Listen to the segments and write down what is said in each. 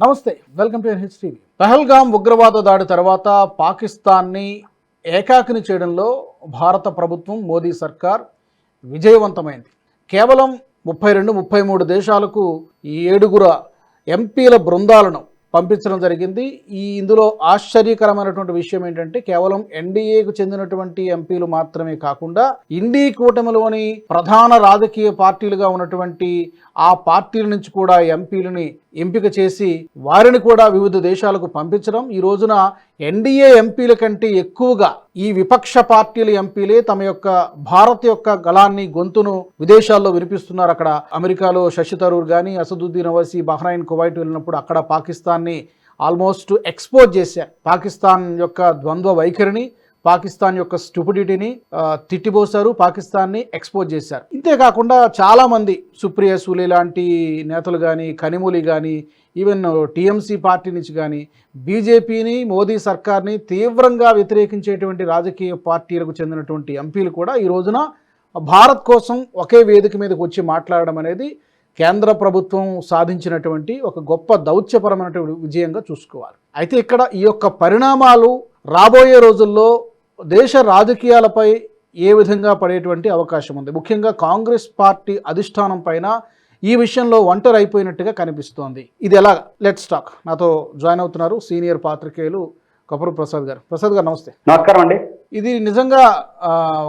నమస్తే welcome to HTV Pahalgam ఉగ్రవాద దాడి తర్వాత పాకిస్తాన్ని ఏకాకిని చేయడంలో భారత ప్రభుత్వం మోదీ సర్కార్ విజయవంతమైంది. కేవలం ముప్పై రెండు ముప్పై మూడు దేశాలకు ఈ ఏడుగురు ఎంపీల బృందాలను పంపించడం జరిగింది. ఈ ఇందులో ఆశ్చర్యకరమైనటువంటి విషయం ఏంటంటే కేవలం ఎన్డీఏకు చెందినటువంటి ఎంపీలు మాత్రమే కాకుండా ఇండీ కూటమిలోని ప్రధాన రాజకీయ పార్టీలుగా ఉన్నటువంటి ఆ పార్టీల నుంచి కూడా ఎంపీలని ఎంపిక చేసి వారిని కూడా వివిధ దేశాలకు పంపించడం. ఈ రోజున ఎన్డీఏ ఎంపీల కంటే ఎక్కువగా ఈ విపక్ష పార్టీల ఎంపీలే తమ యొక్క భారత్ యొక్క గళాన్ని గొంతును విదేశాల్లో వినిపిస్తున్నారు. అక్కడ అమెరికాలో శశి తరూర్ కానీ అసదుద్దీన్ అవసి బహ్రైన్ కువైట్ వెళ్ళినప్పుడు అక్కడ పాకిస్తాన్ని ఆల్మోస్ట్ ఎక్స్పోజ్ చేశారు. పాకిస్తాన్ యొక్క ద్వంద్వ వైఖరిని పాకిస్తాన్ యొక్క స్టూపిడిటీని తిట్టిపోశారు పాకిస్తాన్ని ఎక్స్పోజ్ చేశారు. ఇంతేకాకుండా చాలామంది సుప్రియ సూలే లాంటి నేతలు కానీ కనిమూలి కానీ ఈవెన్ టీఎంసీ పార్టీ నుంచి కానీ బీజేపీని మోదీ సర్కార్ని తీవ్రంగా వ్యతిరేకించేటువంటి రాజకీయ పార్టీలకు చెందినటువంటి ఎంపీలు కూడా ఈ రోజున భారత్ కోసం ఒకే వేదిక మీదకి వచ్చి మాట్లాడడం అనేది కేంద్ర ప్రభుత్వం సాధించినటువంటి ఒక గొప్ప దౌత్యపరమైనటువంటి విజయంగా చూసుకోవాలి. అయితే ఇక్కడ ఈ యొక్క పరిణామాలు రాబోయే రోజుల్లో దేశ రాజకీయాలపై ఏ విధంగా పడేటువంటి అవకాశం ఉంది? ముఖ్యంగా కాంగ్రెస్ పార్టీ అధిష్టానం పైన ఈ విషయంలో ఒంటరి అయిపోయినట్టుగా కనిపిస్తోంది. ఇది ఎలా? లెట్స్ టాక్ నాతో జాయిన్ అవుతున్నారు సీనియర్ పాత్రికేయులు కపూర్ ప్రసాద్ గారు. ప్రసాద్ గారు నమస్తే. నమస్కారం అండి. ఇది నిజంగా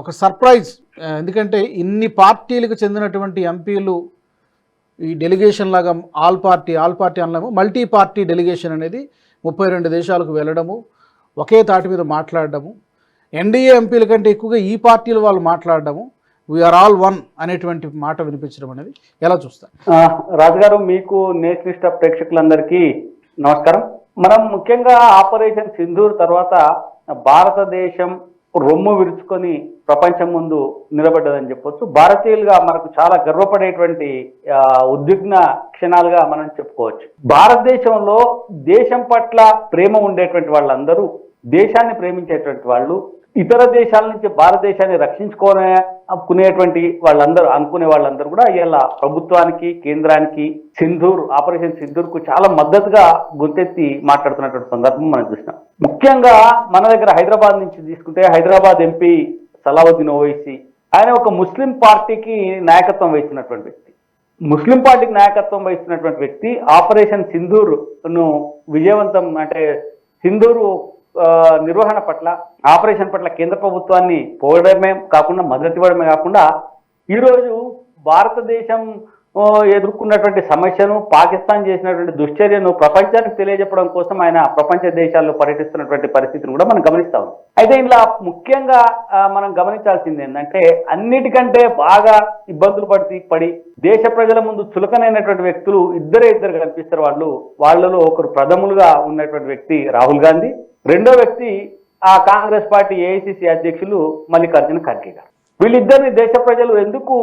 ఒక సర్ప్రైజ్. ఎందుకంటే ఇన్ని పార్టీలకు చెందినటువంటి ఎంపీలు ఈ డెలిగేషన్ లాగా ఆల్ పార్టీ ఆల్ పార్టీ అనలేము మల్టీ పార్టీ డెలిగేషన్ అనేది ముప్పై రెండు దేశాలకు వెళ్ళడము ఒకే తాటి మీద మాట్లాడడము ఎన్డీఏ ఎంపీల కంటే ఎక్కువగా ఈ పార్టీల వాళ్ళు మాట్లాడడము వీఆర్ ఆల్ వన్ అనేటువంటి మాట వినిపించడం అనేది ఎలా చూస్తారు? రాజుగారు మీకు నేషనిస్ట్ ప్రేక్షకులందరికీ నమస్కారం. మనం ముఖ్యంగా ఆపరేషన్ సింధూర్ తర్వాత భారతదేశం రొమ్ము విరుచుకొని ప్రపంచం ముందు నిలబడ్డదని చెప్పొచ్చు. భారతీయులుగా మనకు చాలా గర్వపడేటువంటి ఉద్విగ్న క్షణాలుగా మనం చెప్పుకోవచ్చు. భారతదేశంలో దేశం పట్ల ప్రేమ ఉండేటువంటి వాళ్ళందరూ దేశాన్ని ప్రేమించేటువంటి వాళ్ళు ఇతర దేశాల నుంచి భారతదేశాన్ని రక్షించుకోనే అనుకునేటువంటి వాళ్ళందరూ అనుకునే వాళ్ళందరూ కూడా ఇలా ప్రభుత్వానికి కేంద్రానికి సింధూర్ ఆపరేషన్ సింధూర్కు చాలా మద్దతుగా గుర్తెత్తి మాట్లాడుతున్నటువంటి సందర్భం మనం చూసినాం. ముఖ్యంగా మన దగ్గర హైదరాబాద్ నుంచి తీసుకుంటే హైదరాబాద్ ఎంపీ సలావుద్దీన్ ఓవైసీ ఆయన ఒక ముస్లిం పార్టీకి నాయకత్వం వహిస్తున్నటువంటి వ్యక్తి. ముస్లిం పార్టీకి నాయకత్వం వహిస్తున్నటువంటి వ్యక్తి ఆపరేషన్ సింధూర్ను విజయవంతం అంటే సింధూరు నిర్వహణ పట్ల ఆపరేషన్ పట్ల కేంద్ర ప్రభుత్వాన్ని పోవడమే కాకుండా మద్దతు ఇవ్వడమే కాకుండా ఈరోజు భారతదేశం ఎదుర్కొన్నటువంటి సమస్యను పాకిస్తాన్ చేసినటువంటి దుశ్చర్యను ప్రపంచానికి తెలియజెప్పడం కోసం ఆయన ప్రపంచ దేశాల్లో పర్యటిస్తున్నటువంటి పరిస్థితిని కూడా మనం గమనిస్తాం అయితే ఇలా ముఖ్యంగా మనం గమనించాల్సింది ఏంటంటే అన్నిటికంటే బాగా ఇబ్బందులు పడి పడి దేశ ప్రజల ముందు చులకనైనటువంటి వ్యక్తులు ఇద్దరే ఇద్దరు కనిపిస్తారు. వాళ్ళు వాళ్ళలో ఒకరు ప్రథములుగా ఉన్నటువంటి వ్యక్తి రాహుల్ గాంధీ రెండో వ్యక్తి ఆ కాంగ్రెస్ పార్టీ ఏఐసిసి అధ్యక్షులు మల్లికార్జున ఖర్గే గారు. వీళ్ళిద్దరిని దేశ ప్రజలు ఎందుకు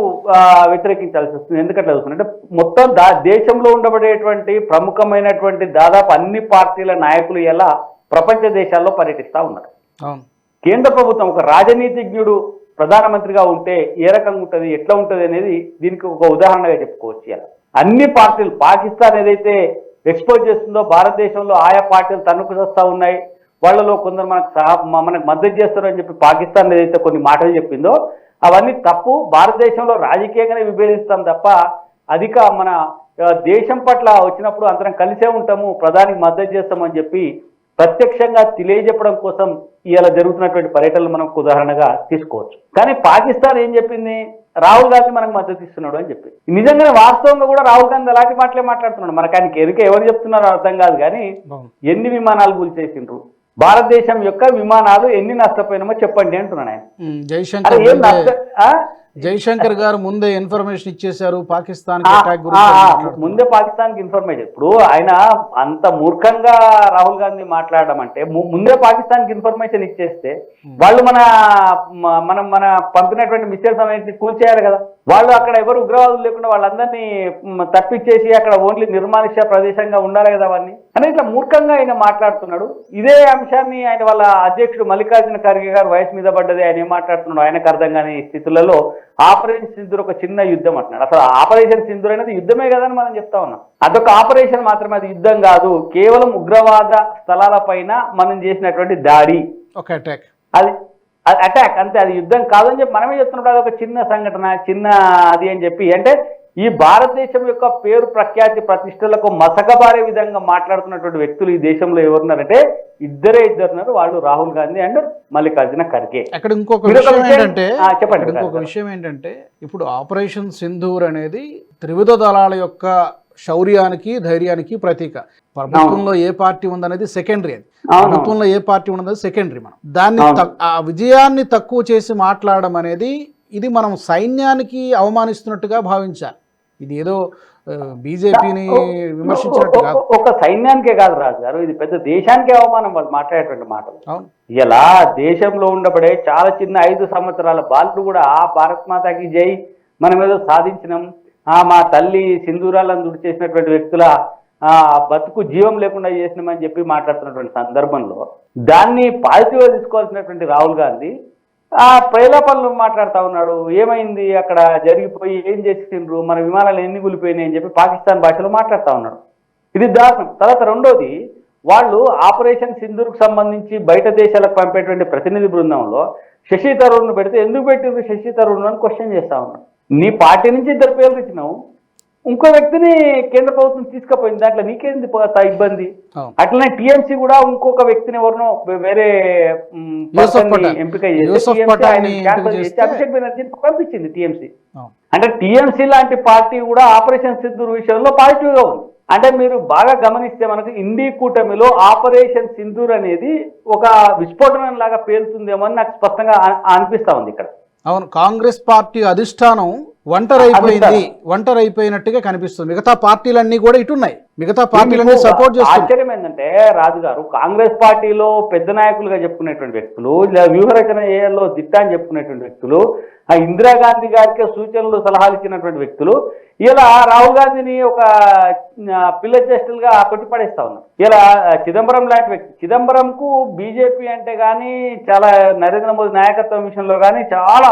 వ్యతిరేకించాల్సి వస్తుంది? ఎందుకట్లా వస్తుంది అంటే మొత్తం దా దేశంలో ఉండబడేటువంటి ప్రముఖమైనటువంటి దాదాపు అన్ని పార్టీల నాయకులు ఎలా ప్రపంచ దేశాల్లో పర్యటిస్తా ఉన్నారు. కేంద్ర ప్రభుత్వం ఒక రాజనీతిజ్ఞుడు ప్రధానమంత్రిగా ఉంటే ఏ రకంగా ఉంటుంది ఎట్లా ఉంటుంది అనేది దీనికి ఒక ఉదాహరణగా చెప్పుకోవచ్చు ఇలా. అన్ని పార్టీలు పాకిస్తాన్ ఏదైతే ఎక్స్పోజ్ చేస్తుందో భారతదేశంలో ఆయా పార్టీలు తన్నుకు వస్తా ఉన్నాయి. వాళ్ళలో కొందరు మనకు సహా మనకు మద్దతు చేస్తారని చెప్పి పాకిస్తాన్ ఏదైతే కొన్ని మాటలు చెప్పిందో అవన్నీ తప్పు. భారతదేశంలో రాజకీయంగానే విభేదిస్తాం తప్ప అధిక మన దేశం పట్ల వచ్చినప్పుడు అందరం కలిసే ఉంటాము ప్రధానికి మద్దతు చేస్తామని చెప్పి ప్రత్యక్షంగా తెలియజెప్పడం కోసం ఇలా జరుగుతున్నటువంటి పర్యటనలు మనం ఉదాహరణగా తీసుకోవచ్చు. కానీ పాకిస్తాన్ ఏం చెప్పింది? రాహుల్ గాంధీ మనకు మద్దతు ఇస్తున్నాడు అని చెప్పి నిజంగానే వాస్తవంగా కూడా రాహుల్ గాంధీ అలాంటి మాటలే మాట్లాడుతున్నాడు. మనకు ఆయనకి ఎదుక ఎవరు చెప్తున్నారో అర్థం కాదు కానీ ఎన్ని విమానాలు కూల్చేసిండ్రు? భారతదేశం యొక్క విమానాలు ఎన్ని నష్టపోయినామో చెప్పండి అంటున్నాడు ఆయన అరే జైశంకర్ గారు ముందే ఇన్ఫర్మేషన్ ఇచ్చేశారు పాకిస్తాన్. ముందే పాకిస్తాన్కి ఇన్ఫర్మేషన్ ఇప్పుడు ఆయన అంత మూర్ఖంగా రాహుల్ గాంధీ మాట్లాడడం అంటే ముందే పాకిస్తాన్కి ఇన్ఫర్మేషన్ ఇచ్చేస్తే వాళ్ళు మన మనం మన పంపినటువంటి మిసైల్స్ అనేది కూల్చేయాలి కదా. వాళ్ళు అక్కడ ఎవరు ఉగ్రవాదులు లేకుండా వాళ్ళందరినీ తప్పించేసి అక్కడ ఓన్లీ నిర్మానుష్య ప్రదేశంగా ఉండాలి కదా అవన్నీ. అని ఇట్లా మూర్ఖంగా ఆయన మాట్లాడుతున్నాడు. ఇదే అంశాన్ని ఆయన వాళ్ళ అధ్యక్షుడు మల్లికార్జున ఖర్గే గారు వయసు మీద పడ్డది. ఆయన ఏం మాట్లాడుతున్నాడు ఆయనకు అర్థం కాని స్థితులలో ఆపరేషన్ సింధూర్ ఒక చిన్న యుద్ధం అంటున్నాడు. అసలు ఆపరేషన్ సింధూర్ అనేది యుద్ధమే కదని మనం చెప్తా ఉన్నాం. అదొక ఆపరేషన్ మాత్రమే అది యుద్ధం కాదు. కేవలం ఉగ్రవాద స్థలాలపైన మనం చేసినటువంటి దాడి. ఒక అటాక్. అది అటాక్. అంతే అది యుద్ధం కాదని చెప్పి మనమే చెప్తున్నప్పుడు అది ఒక చిన్న సంఘటన చిన్న అది అని చెప్పి. అంటే ఈ భారతదేశం యొక్క పేరు ప్రఖ్యాతి ప్రతిష్టలకు మసకబారే విధంగా మాట్లాడుతున్నటువంటి వ్యక్తులు ఈ దేశంలో ఎవరున్నారంటే ఇద్దరే ఇద్దరున్నారు వాళ్ళు రాహుల్ గాంధీ అండ్ మల్లికార్జున ఖర్గే. అక్కడ ఇంకొక విషయం ఏంటంటే చెప్పండి ఇంకొక. విషయం ఏంటంటే ఇప్పుడు ఆపరేషన్ సింధూర్ అనేది త్రివిధ దళాల యొక్క శౌర్యానికి ధైర్యానికి ప్రతీక. ప్రభుత్వంలో ఏ పార్టీ ఉందనేది సెకండరీ అది. ప్రభుత్వంలో ఏ పార్టీ ఉన్నది సెకండరీ మనం. దాన్ని ఆ విజయాన్ని తక్కువ చేసి మాట్లాడడం అనేది ఇది మనం సైన్యానికి అవమానిస్తున్నట్టుగా భావించాలి. ఇది ఏదో బీజేపీని విమర్శించినట్టు కాదు. ఒక- సైన్యానికే కాదు రాజు గారు ఇది పెద్ద దేశానికే అవమానం వాళ్ళు మాట్లాడేటువంటి మాటలు. ఇలా దేశంలో ఉండబడే చాలా చిన్న ఐదు సంవత్సరాల బాలుడు కూడా ఆ భారత్ మాతాకి జై మనం ఏదో సాధించినాం. ఆ మా తల్లి సింధూరాలను దుడి చేసినటువంటి వ్యక్తుల ఆ బతుకు జీవం లేకుండా చేసినామని చెప్పి మాట్లాడుతున్నటువంటి సందర్భంలో దాన్ని పాజిటివ్గా తీసుకోవాల్సినటువంటి రాహుల్ గాంధీ ఆ ప్రజలపనులు మాట్లాడుతా ఉన్నాడు. ఏమైంది? అక్కడ జరిగిపోయి ఏం చేసిండ్రు? మన విమానాలు ఎన్ని కూలిపోయినాయి అని చెప్పి పాకిస్తాన్ భాషలో మాట్లాడుతా ఉన్నాడు. ఇది దారుణం తర్వాత రెండోది వాళ్ళు ఆపరేషన్ సింధూర్కు సంబంధించి బయట దేశాలకు పంపేటువంటి ప్రతినిధి బృందంలో శశి తరుణ్ను పెడితే ఎందుకు పెట్టిండ్రు శశి తరుణ్ అని క్వశ్చన్ చేస్తా ఉన్నాడు. నీ పార్టీ నుంచి ఇద్దరు పేర్లు ఇచ్చినావు. ఇంకో వ్యక్తిని కేంద్ర ప్రభుత్వం తీసుకుపోయింది. దాంట్లో నీకేంది ఇబ్బంది? అట్లనే టీఎంసీ కూడా ఇంకొక వ్యక్తిని ఎవరినో వేరే. ఎంపిక చేసి అభిషేక్ బెనర్జీని పంపించింది టీఎంసీ. అంటే టీఎంసీ లాంటి పార్టీ కూడా ఆపరేషన్ సింధూర్ విషయంలో పాజిటివ్గా ఉంది. అంటే మీరు బాగా గమనిస్తే మనకు ఇండి కూటమిలో ఆపరేషన్ సింధూర్ అనేది ఒక విస్ఫోటనం లాగా పేలుతుందేమో అని నాకు స్పష్టంగా అనిపిస్తా ఉంది ఇక్కడ. అవును కాంగ్రెస్ పార్టీ అధిష్టానం ఒంటరైపోయింది ఒంటరైపోయినట్టుగా కనిపిస్తుంది. మిగతా పార్టీలన్నీ కూడా ఇటున్నాయి. మిగతా పార్టీలన్నీ సపోర్ట్ చేస్తున్నాయి. ఆశ్చర్యం ఏంటంటే రాజు గారు కాంగ్రెస్ పార్టీలో పెద్ద నాయకులుగా చెప్పుకునేటువంటి వ్యక్తులు వ్యూహరచన ఏలో దిట్ట అని చెప్పుకునేటువంటి వ్యక్తులు ఆ ఇందిరాగాంధీ గారికి సూచనలు సలహాలు ఇచ్చినటువంటి వ్యక్తులు ఇలా రాహుల్ గాంధీని ఒక పిల్ల చేష్టలుగా కొట్టిపడేస్తా ఉన్నారు. ఇలా చిదంబరం లాంటి వ్యక్తి చిదంబరంకు బీజేపీ అంటే కానీ చాలా నరేంద్ర మోదీ నాయకత్వం విషయంలో కానీ చాలా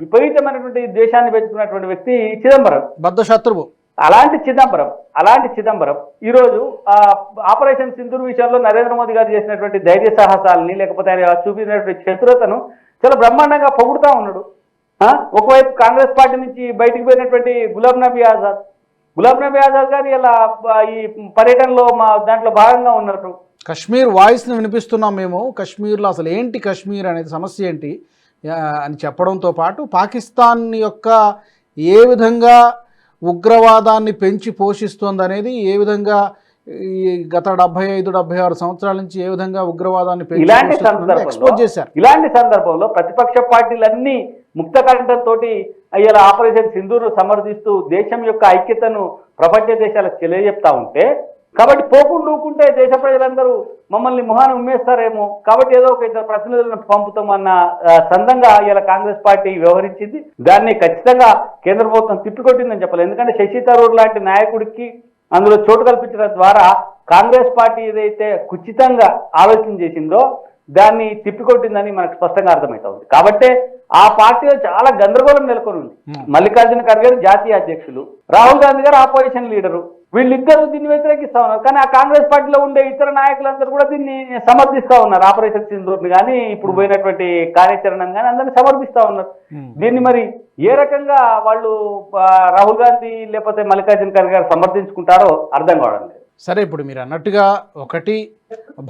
విపరీతమైనటువంటి దేశాన్ని పెంచుకున్నటువంటి వ్యక్తి చిదంబరం. బద్ద శత్రువు అలాంటి చిదంబరం అలాంటి చిదంబరం ఈరోజు ఆ, ఆపరేషన్ సింధూర్ విషయంలో నరేంద్ర మోదీ గారు చేసినటువంటి ధైర్య సాహసాలని లేకపోతే ఆయన చూపించినటువంటి చతురతను చాలా బ్రహ్మాండంగా పొగుడుతా ఉన్నాడు. ఆ, ఒకవైపు కాంగ్రెస్ పార్టీ నుంచి బయటికి పోయినటువంటి గులాబ్ నబీ ఆజాద్. గులాబ్ నబీ ఆజాద్ గారు ఇలా ఈ పర్యటనలో మా దాంట్లో భాగంగా ఉన్నారు. కశ్మీర్ వాయిస్ని వినిపిస్తున్నాం మేము. కశ్మీర్లో అసలు ఏంటి కశ్మీర్ అనేది సమస్య ఏంటి? అని చెప్పడంతో పాటు పాకిస్తాన్ యొక్క ఏ విధంగా ఉగ్రవాదాన్ని పెంచి పోషిస్తోంది అనేది ఏ విధంగా ఈ గత డెబ్బై ఐదు డెబ్బై ఆరు సంవత్సరాల నుంచి ఏ విధంగా ఉగ్రవాదాన్ని పెంచి ఇలాంటి సందర్భంలో ఇలాంటి సందర్భంలో ప్రతిపక్ష పార్టీలన్నీ ముక్త కంఠంతో ఇలా ఆపరేషన్ సింధూర్ సమర్థిస్తూ దేశం యొక్క ఐక్యతను ప్రపంచ దేశాలకు తెలియజెప్తా ఉంటే కాబట్టి పోకుండా ఊకుంటే దేశ ప్రజలందరూ మమ్మల్ని మొహాన్ని ఉమ్మేస్తారేమో. కాబట్టి ఏదో ఒక ఇద్దరు ప్రతినిధులను పంపుతామన్న సందంగా ఇలా కాంగ్రెస్ పార్టీ వ్యవహరించింది. దాన్ని ఖచ్చితంగా కేంద్ర ప్రభుత్వం తిప్పికొట్టిందని చెప్పాలి. ఎందుకంటే శశి తరూర్ లాంటి నాయకుడికి అందులో చోటు కల్పించడం ద్వారా కాంగ్రెస్ పార్టీ ఏదైతే కుచితంగా ఆలోచన చేసిందో దాన్ని తిప్పికొట్టిందని మనకు స్పష్టంగా అర్థమవుతుంది. కాబట్టే ఆ పార్టీలో చాలా గందరగోళం నెలకొని ఉంది. మల్లికార్జున ఖర్గే గారు జాతీయ అధ్యక్షులు రాహుల్ గాంధీ గారు ఆపోజిషన్ లీడరు. వీళ్ళిద్దరూ దీన్ని వ్యతిరేకిస్తా ఉన్నారు. కానీ ఆ కాంగ్రెస్ పార్టీలో ఉండే ఇతర నాయకులందరూ కూడా దీన్ని సమర్థిస్తా ఉన్నారు. ఆపరేషన్ సింధూర్ని కానీ ఇప్పుడు పోయినటువంటి కార్యాచరణను కానీ అందరినీ సమర్థిస్తా ఉన్నారు. దీన్ని మరి ఏ రకంగా వాళ్ళు రాహుల్ గాంధీ లేకపోతే మల్లికార్జున ఖర్గే గారు సమర్థించుకుంటారో అర్థం కావడం సరే ఇప్పుడు మీరు అన్నట్టుగా ఒకటి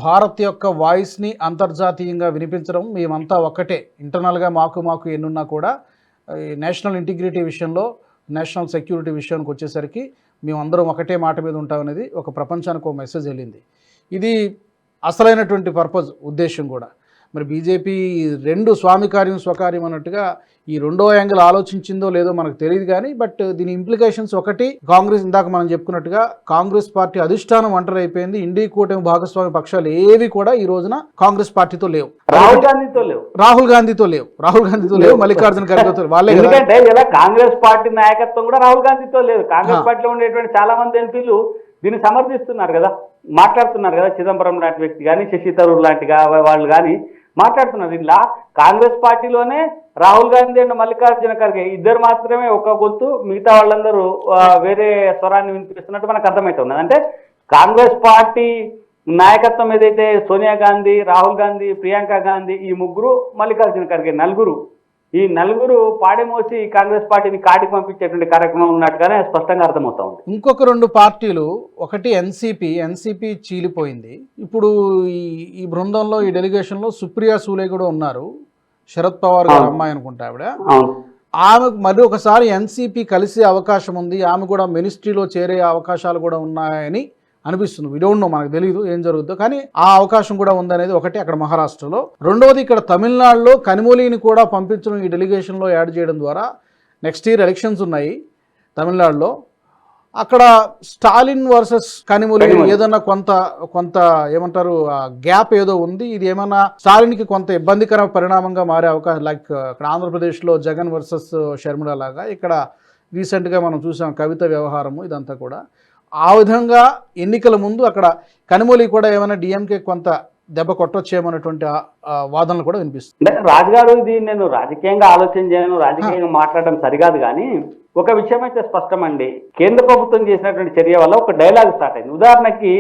భారత్ యొక్క వాయిస్ని అంతర్జాతీయంగా వినిపించడం మేమంతా ఒక్కటే ఇంటర్నల్గా మాకు మాకు ఎన్నున్నా కూడా నేషనల్ ఇంటిగ్రిటీ విషయంలో నేషనల్ సెక్యూరిటీ విషయానికి వచ్చేసరికి మేమందరం ఒకటే మాట మీద ఉంటామనేది ఒక ప్రపంచానికి ఒక మెసేజ్ వెళ్ళింది. ఇది అసలైనటువంటి పర్పస్ ఉద్దేశం కూడా. మరి బీజేపీ రెండు స్వామి కార్యం స్వకార్యం అన్నట్టుగా ఈ రెండో యాంగిల్ ఆలోచించిందో లేదో మనకు తెలియదు కానీ బట్ దీని ఇంప్లికేషన్స్ ఒకటి కాంగ్రెస్ ఇందాక మనం చెప్పుకున్నట్టుగా కాంగ్రెస్ పార్టీ అధిష్టానం ఒంటరి అయిపోయింది ఇండి కూటమి భాగస్వామి పక్షాలు ఏవి కూడా ఈ రోజున కాంగ్రెస్ పార్టీతో లేవు. రాహుల్ గాంధీతో లేవు. రాహుల్ గాంధీతో లేవు. రాహుల్ గాంధీతో లేవు మల్లికార్జున ఖర్గేతో. వాళ్ళే ఎందుకంటే ఇలా కాంగ్రెస్ పార్టీ నాయకత్వం కూడా రాహుల్ గాంధీతో లేదు. కాంగ్రెస్. పార్టీలో ఉండేటువంటి చాలా మంది ఎంపీలు దీన్ని సమర్థిస్తున్నారు కదా మాట్లాడుతున్నారు కదా చిదంబరం లాంటి వ్యక్తి కానీ శశి తరూర్ లాంటి వాళ్ళు కానీ మాట్లాడుతున్నారు ఇలా కాంగ్రెస్ పార్టీలోనే రాహుల్ గాంధీ అండ్ మల్లికార్జున ఖర్గే ఇద్దరు మాత్రమే ఒక గొంతు మిగతా వాళ్ళందరూ వేరే స్వరాన్ని వినిపిస్తున్నట్టు మనకు అర్థమవుతుంది అంటే కాంగ్రెస్ పార్టీ నాయకత్వం ఏదైతే సోనియా గాంధీ రాహుల్ గాంధీ ప్రియాంక గాంధీ ఈ ముగ్గురు మల్లికార్జున ఖర్గే నలుగురు ఈ నలుగురు పాడేమోసి కాంగ్రెస్ పార్టీని కాటికి పంపించేటువంటి కార్యక్రమం ఉన్నట్టుగానే స్పష్టంగా అర్థమవుతా ఉంది ఇంకొక రెండు పార్టీలు ఒకటి ఎన్సిపి ఎన్సిపి చీలిపోయింది. ఇప్పుడు ఈ ఈ బృందంలో ఈ డెలిగేషన్లో సుప్రియా సూలే కూడా ఉన్నారు. శరద్ పవార్ గారు. అమ్మాయి అనుకుంటా ఆవిడ. ఆమెకు మరి ఒకసారి ఎన్సిపి కలిసే అవకాశం ఉంది. ఆమె కూడా మినిస్ట్రీలో చేరే అవకాశాలు కూడా ఉన్నాయని అనిపిస్తుంది. వి డోంట్ నో మనకు తెలియదు ఏం జరుగుతుందో కానీ ఆ అవకాశం కూడా ఉందనేది ఒకటి అక్కడ మహారాష్ట్రలో. రెండవది ఇక్కడ తమిళనాడులో కనిమొలిని కూడా పంపించడం ఈ డెలిగేషన్లో యాడ్ చేయడం ద్వారా నెక్స్ట్ ఇయర్ ఎలక్షన్స్ ఉన్నాయి తమిళనాడులో. అక్కడ స్టాలిన్ వర్సెస్ కనిమొలి. ఏదన్నా కొంత కొంత ఏమంటారు గ్యాప్ ఏదో ఉంది ఇది ఏమన్నా స్టాలిన్కి కొంత ఇబ్బందికర పరిణామంగా మారే అవకాశం లైక్ ఇక్కడ ఆంధ్రప్రదేశ్లో జగన్ వర్సెస్ షర్మిల లాగా ఇక్కడ రీసెంట్గా మనం చూసాం కవిత వ్యవహారము ఇదంతా కూడా. ఆ విధంగా ఎన్నికల ముందు అక్కడ కనిమొలి కూడా ఏమైనా డిఎంకే కొంత దెబ్బ కొట్టొచ్చేమన్నటువంటి వాదనలు కూడా వినిపిస్తుంది అంటే రాజుగారు ఇది నేను రాజకీయంగా ఆలోచన చేయను రాజకీయంగా మాట్లాడడం సరికాదు కానీ ఒక విషయం అయితే స్పష్టమండి. కేంద్ర ప్రభుత్వం చేసినటువంటి చర్య వల్ల ఒక డైలాగ్ స్టార్ట్ అయింది. ఉదాహరణకి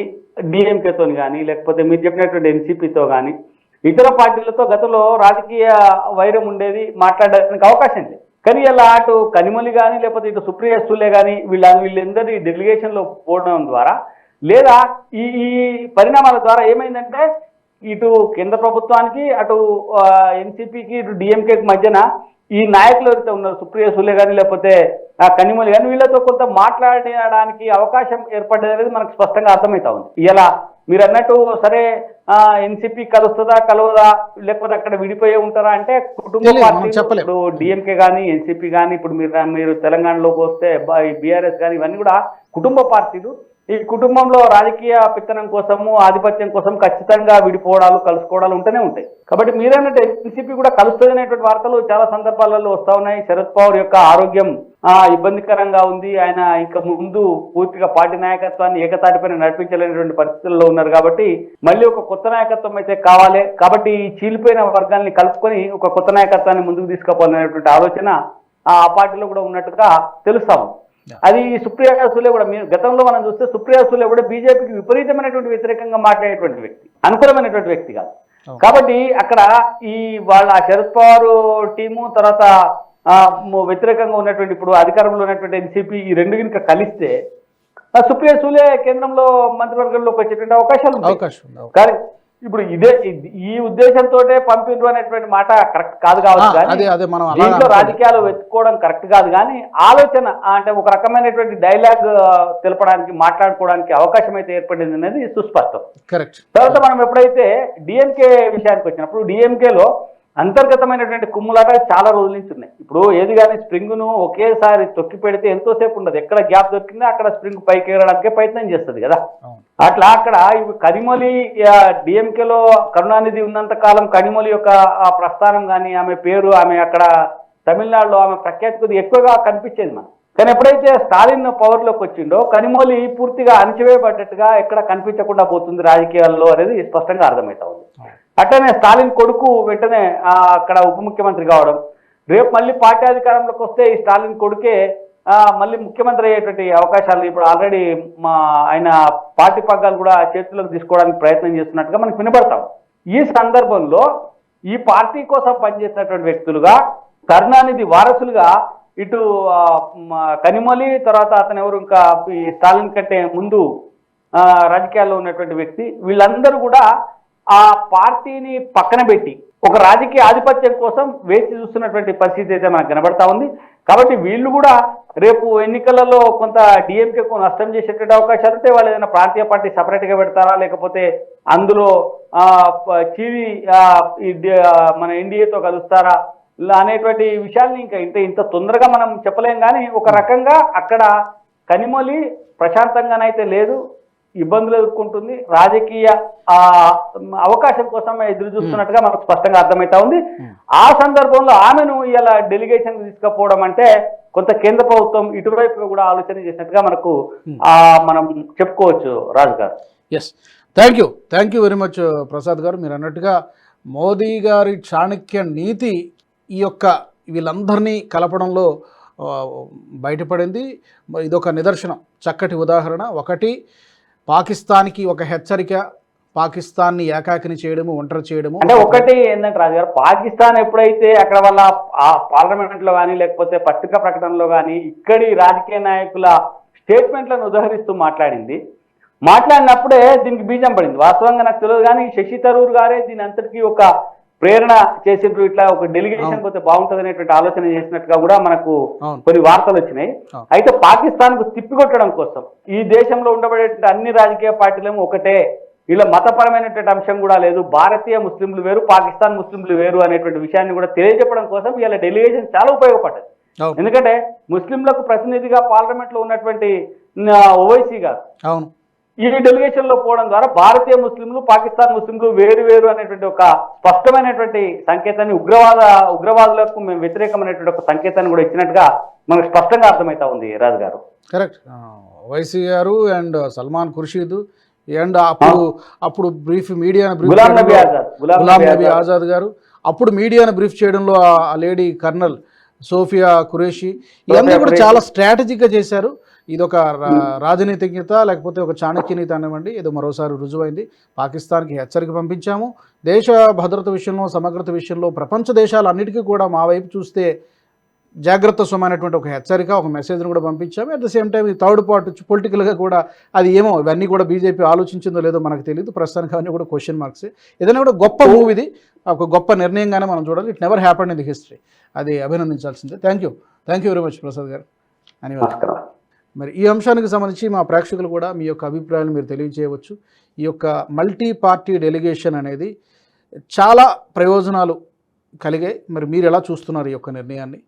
డిఎంకేతో కానీ లేకపోతే మీరు చెప్పినటువంటి ఎన్సీపీతో కానీ ఇతర పార్టీలతో గతంలో రాజకీయ వైరం ఉండేది మాట్లాడడానికి అవకాశం లేదు. కానీ ఇలా అటు కనిమలి కానీ లేకపోతే ఇటు సుప్రియ కానీ వీళ్ళ వీళ్ళందరి డెలిగేషన్లో పోవడం ద్వారా లేదా ఈ ఈ పరిణామాల ద్వారా ఏమైందంటే ఇటు కేంద్ర ప్రభుత్వానికి అటు ఎన్సీపీకి ఇటు డిఎంకేకి మధ్యన ఈ నాయకులు ఎవరైతే ఉన్నారు సుప్రియ కానీ లేకపోతే కనిమలి కానీ వీళ్ళతో కొంత మాట్లాడడానికి అవకాశం ఏర్పడ్డది అనేది మనకు స్పష్టంగా అర్థమవుతా ఉంది. ఇలా మీరు అన్నట్టు సరే ఎన్సీపీ కలుస్తుందా కలవదా లేకపోతే అక్కడ విడిపోయే ఉంటారా అంటే కుటుంబ చెప్పలేం. ఇప్పుడు డిఎంకే కానీ ఎన్సీపీ కానీ ఇప్పుడు మీరు మీరు తెలంగాణలోకి వస్తే బీఆర్ఎస్ కానీ ఇవన్నీ కూడా కుటుంబ పార్టీలు. ఈ కుటుంబంలో రాజకీయ పెత్తనం కోసము ఆధిపత్యం కోసం ఖచ్చితంగా విడిపోవడాలు కలుసుకోవడాలు ఉంటూనే ఉంటాయి. కాబట్టి మీరన్నట్టు ఎన్సీపీ కూడా కలుస్తుంది అనేటువంటి వార్తలు చాలా సందర్భాలలో వస్తా ఉన్నాయి. శరద్ పవార్ యొక్క ఆరోగ్యం ఇబ్బందికరంగా ఉంది. ఆయన ఇంకా ముందు పూర్తిగా పార్టీ నాయకత్వాన్ని ఏకతాటిపైన నడిపించలేనటువంటి పరిస్థితుల్లో ఉన్నారు కాబట్టి మళ్ళీ ఒక కొత్త నాయకత్వం అయితే కావాలి. కాబట్టి ఈ చీలిపోయిన వర్గాల్ని కలుపుకొని ఒక కొత్త నాయకత్వాన్ని ముందుకు తీసుకుపోవాలనేటువంటి ఆలోచన ఆ పార్టీలో కూడా ఉన్నట్టుగా తెలుస్తా ఉంది. అది సుప్రియా సూలే కూడా మీరు గతంలో మనం చూస్తే సుప్రియా సూలే కూడా బీజేపీకి విపరీతమైనటువంటి వ్యతిరేకంగా మాట్లాడేటువంటి వ్యక్తి అనుకూలమైనటువంటి వ్యక్తి కాదు. కాబట్టి అక్కడ ఈ వాళ్ళ శరద్ పవార్ టీము తర్వాత ఆ, వ్యతిరేకంగా ఉన్నటువంటి ఇప్పుడు అధికారంలో ఉన్నటువంటి ఎన్సీపీ ఈ రెండు కనుక కలిస్తే సుప్రియా సూలే కేంద్రంలో మంత్రివర్గంలోకి వచ్చేటువంటి అవకాశాలు అవకాశం. కానీ ఇప్పుడు ఇదే ఈ ఉద్దేశంతో పంపిండ్రు అనేటువంటి మాట కరెక్ట్ కాదు కావచ్చు కానీ దీంట్లో. రాజకీయాలు వెతుక్కోవడం కరెక్ట్ కాదు కానీ ఆలోచన అంటే ఒక రకమైనటువంటి డైలాగ్ తెలపడానికి మాట్లాడుకోవడానికి అవకాశం అయితే ఏర్పడింది అనేది సుస్పష్టం కరెక్ట్ తర్వాత మనం ఎప్పుడైతే డిఎంకే విషయానికి వచ్చినప్పుడు డిఎంకేలో అంతర్గతమైనటువంటి కుమ్ములాట చాలా రోజుల నుంచి ఉన్నాయి. ఇప్పుడు ఏది కానీ స్ప్రింగ్ను ఒకేసారి తొక్కి పెడితే ఎంతోసేపు ఉండదు. ఎక్కడ గ్యాప్ దొరికిందో అక్కడ స్ప్రింగ్ పైకి ఎగరడానికే ప్రయత్నం చేస్తుంది కదా. అట్లా అక్కడ ఇవి కనిమొలి డిఎంకేలో కరుణానిధి ఉన్నంత కాలం కనిమొలి యొక్క ఆ ప్రస్థానం కానీ ఆమె పేరు ఆమె అక్కడ తమిళనాడులో ఆమె ప్రఖ్యాతి కొద్దిగా ఎక్కువగా కనిపించేది మనం కానీ ఎప్పుడైతే స్టాలిన్ పవర్లోకి వచ్చిండో కనిమొలి పూర్తిగా అణచివేయబడ్డట్టుగా ఎక్కడ కనిపించకుండా పోతుంది రాజకీయాల్లో అనేది స్పష్టంగా అర్థమవుతా ఉంది అట్లనే స్టాలిన్ కొడుకు వెంటనే అక్కడ ఉప ముఖ్యమంత్రి కావడం రేపు మళ్ళీ పార్టీ అధికారంలోకి వస్తే ఈ స్టాలిన్ కొడుకే మళ్ళీ ముఖ్యమంత్రి అయ్యేటువంటి అవకాశాలు ఇప్పుడు ఆల్రెడీ మా ఆయన పార్టీ పగ్గాలు కూడా చేతుల్లోకి తీసుకోవడానికి ప్రయత్నం చేస్తున్నట్టుగా మనకు వినపడతాం ఈ సందర్భంలో ఈ పార్టీ కోసం పనిచేసినటువంటి వ్యక్తులుగా కరుణానిధి వారసులుగా ఇటు కనిమలి తర్వాత అతను ఎవరు ఇంకా ఈ స్టాలిన్ కంటే ముందు రాజకీయాల్లో ఉన్నటువంటి వ్యక్తి. వీళ్ళందరూ కూడా ఆ పార్టీని పక్కన పెట్టి ఒక రాజకీయ ఆధిపత్యం కోసం వేచి చూస్తున్నటువంటి పరిస్థితి అయితే మనకు కనబడతా ఉంది. కాబట్టి వీళ్ళు కూడా రేపు ఎన్నికలలో కొంత డిఎంకేకు నష్టం చేసేటువంటి అవకాశాలు ఉంటే వాళ్ళు ఏదైనా ప్రాంతీయ పార్టీ సపరేట్గా పెడతారా? లేకపోతే అందులో చీవి మన ఎన్డీఏతో కలుస్తారా? అనేటువంటి విషయాల్ని ఇంకా ఇంత ఇంత తొందరగా మనం చెప్పలేం కానీ ఒక రకంగా అక్కడ కనిమొలి ప్రశాంతంగానైతే లేదు ఇబ్బందులు ఎదుర్కొంటుంది. రాజకీయ ఆ అవకాశం కోసం ఎదురు చూస్తున్నట్టుగా మనకు స్పష్టంగా అర్థమవుతా ఉంది. ఆ సందర్భంలో ఆమెను ఇలా డెలిగేషన్ తీసుకుపోవడం అంటే కొంత కేంద్ర ప్రభుత్వం ఇటువైపు కూడా ఆలోచన చేసినట్టుగా మనకు ఆ మనం చెప్పుకోవచ్చు రాజు గారు. Yes thank you thank you very much Prasad గారు. మీరు అన్నట్టుగా మోదీ గారి చాణక్య నీతి ఈ యొక్క వీళ్ళందరినీ కలపడంలో బయటపడింది. ఇదొక నిదర్శనం చక్కటి ఉదాహరణ. ఒకటి పాకిస్తాన్కి ఒక హెచ్చరిక పాకిస్తాన్ని ఏకాకిని చేయడము ఒంటరి చేయడము. అంటే ఒకటి ఏంటంటే రాజుగారు పాకిస్తాన్ ఎప్పుడైతే అక్కడ వాళ్ళ పార్లమెంట్లో కానీ లేకపోతే పత్రికా ప్రకటనలో కానీ ఇక్కడి రాజకీయ నాయకుల స్టేట్మెంట్లను ఉదహరిస్తూ మాట్లాడింది. మాట్లాడినప్పుడే దీనికి బీజం పడింది. వాస్తవంగా నాకు తెలియదు కానీ శశి తరూర్ గారే దీని అంతటికీ ఒక ప్రేరణ చేసిండ్రు ఇట్లా ఒక డెలిగేషన్. పోతే బాగుంటుంది అనేటువంటి ఆలోచన చేసినట్టుగా కూడా మనకు కొన్ని వార్తలు వచ్చినాయి. అయితే పాకిస్తాన్కు తిప్పికొట్టడం కోసం ఈ దేశంలో ఉండబడేటువంటి అన్ని రాజకీయ పార్టీలేమో ఒకటే. ఇలా మతపరమైనటువంటి అంశం కూడా లేదు. భారతీయ ముస్లింలు వేరు పాకిస్తాన్ ముస్లింలు వేరు అనేటువంటి విషయాన్ని కూడా తెలియజెప్పడం కోసం ఇలా డెలిగేషన్ చాలా ఉపయోగపడ్డది. ఎందుకంటే ముస్లింలకు ప్రతినిధిగా పార్లమెంట్లో ఉన్నటువంటి ఓవైసీ గారు అవును. ఈ డెలిగేషన్లో పోవడం ద్వారా భారతీయ ముస్లింలు పాకిస్తాన్ ముస్లింలు వేరు వేరు అనేటువంటి ఒక స్పష్టమైనటువంటి సంకేతాన్ని ఉగ్రవాద ఉగ్రవాదులకు మేము వ్యతిరేకమైనటువంటి ఒక సంకేతాన్ని కూడా ఇచ్చినట్టుగా మనకు స్పష్టంగా అర్థమవుతా ఉంది రాజు గారు. కరెక్ట్ వైసీ గారు అండ్ సల్మాన్ ఖుర్షీద్ అండ్ అప్పుడు అప్పుడు బ్రీఫ్ మీడియాను బ్రీఫ్ గులాం నబీ ఆజాద్ గులాం నబీ ఆజాద్. గారు అప్పుడు మీడియాను బ్రీఫ్ చేయడంలో ఆ- లేడీ కర్నల్ సోఫియా ఖురేషి ఇవన్నీ కూడా. చాలా స్ట్రాటజిక్గా చేశారు. ఇది ఒక రాజనీతిజ్ఞత లేకపోతే ఒక చాణక్యనీతి అనివ్వండి. ఇది మరోసారి రుజువైంది. పాకిస్తాన్కి హెచ్చరిక పంపించాము. దేశ భద్రత విషయంలో సమగ్రత విషయంలో ప్రపంచ దేశాలన్నిటికీ కూడా మా వైపు చూస్తే జాగ్రత్త సొమైనటువంటి ఒక హెచ్చరిక ఒక మెసేజ్ను కూడా పంపించాము. అట్ ద సేమ్ టైం ఈ థర్డ్ పార్ట్ పొలిటికల్గా కూడా అది ఏమో ఇవన్నీ కూడా బీజేపీ ఆలోచించిందో లేదో మనకు తెలియదు ప్రస్తుతానికి అవన్నీ కూడా క్వశ్చన్ మార్క్స్ ఏదైనా కూడా గొప్ప మూవ్ ఇది ఒక గొప్ప నిర్ణయంగానే మనం చూడాలి. It never happened in the history అది అభినందించాల్సిందే. Thank you thank you very much Prasad గారు. అని నమస్కారం. మరి ఈ అంశానికి సంబంధించి మా ప్రేక్షకులు కూడా మీ యొక్క అభిప్రాయాలు మీరు తెలియజేయవచ్చు. ఈ యొక్క మల్టీ పార్టీ డెలిగేషన్ అనేది చాలా ప్రయోజనాలు కలిగాయి మరి మీరు ఎలా చూస్తున్నారు ఈ యొక్క నిర్ణయాన్ని?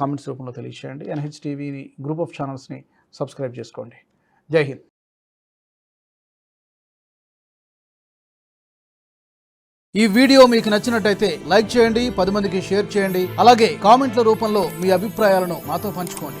కామెంట్స్ రూపంలో తెలియజేయండి ఎన్హెచ్ టీవీని గ్రూప్ ఆఫ్ ఛానల్స్ని సబ్స్క్రైబ్ చేసుకోండి. జై హింద్. ఈ వీడియో మీకు నచ్చినట్టయితే లైక్ చేయండి పది మందికి షేర్ చేయండి అలాగే కామెంట్ల రూపంలో మీ అభిప్రాయాలను మాతో పంచుకోండి.